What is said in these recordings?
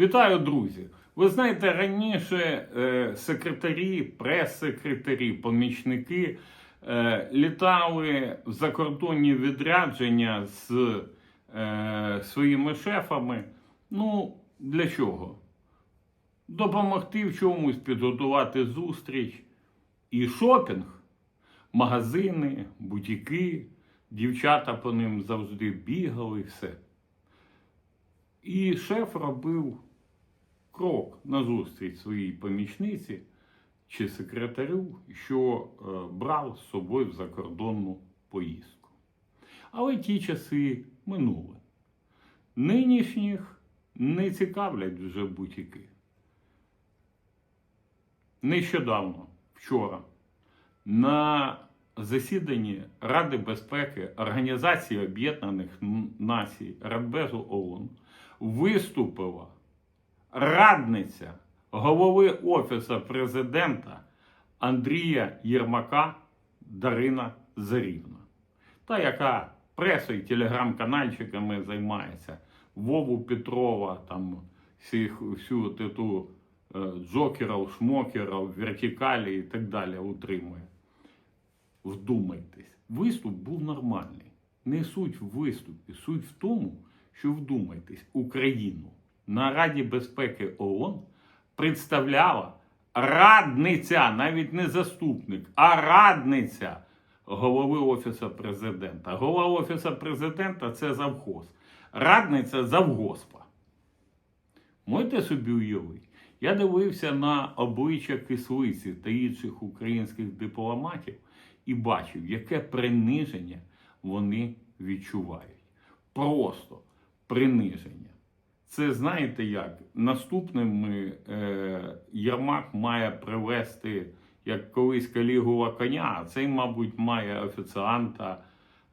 Вітаю, друзі! Ви знаєте, раніше е, секретарі, прес-секретарі, помічники е, літали в закордонні відрядження з е, своїми шефами. Ну, для чого? Допомогти в чомусь підготувати зустріч і шопінг, магазини, бутіки, дівчата по ним завжди бігали, все. І шеф робив крок назустріч своїй помічниці чи секретарю, що е, брав з собою в закордонну поїздку. Але ті часи минули. Нинішніх не цікавлять вже бутіки. Нещодавно, вчора, на засіданні Ради безпеки Організації Об'єднаних Націй Радбезу ООН виступила радниця голови Офісу президента Андрія Єрмака Дарина Зарівна, та яка пресою, телеграм-канальчиками займається, Вову Петрова, там всіх, всю ту е, джокерів, шмокерів, вертикалі і так далі утримує. Вдумайтесь, виступ був нормальний. Не суть в виступі, суть в тому, що вдумайтесь, Україну на Раді безпеки ООН представляла радниця, навіть не заступник, а радниця голови Офісу президента. Голова Офісу президента це завгос. Радниця завгоспа. Можете собі уявити? Я дивився на обличчя кислиці та інших українських дипломатів і бачив, яке приниження вони відчувають. Просто приниження. Це знаєте як? Наступним е, Єрмак має привести, як колись калігула коня, а цей, мабуть, має офіціанта,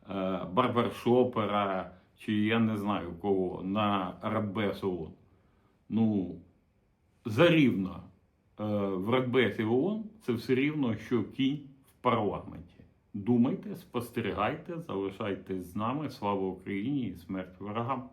е, барбершопера, чи я не знаю кого, на Радбез ООН. Ну, зарівно е, в Радбезі ООН це все рівно, що кінь в парламенті. Думайте, спостерігайте, залишайтесь з нами. Слава Україні і смерть ворогам!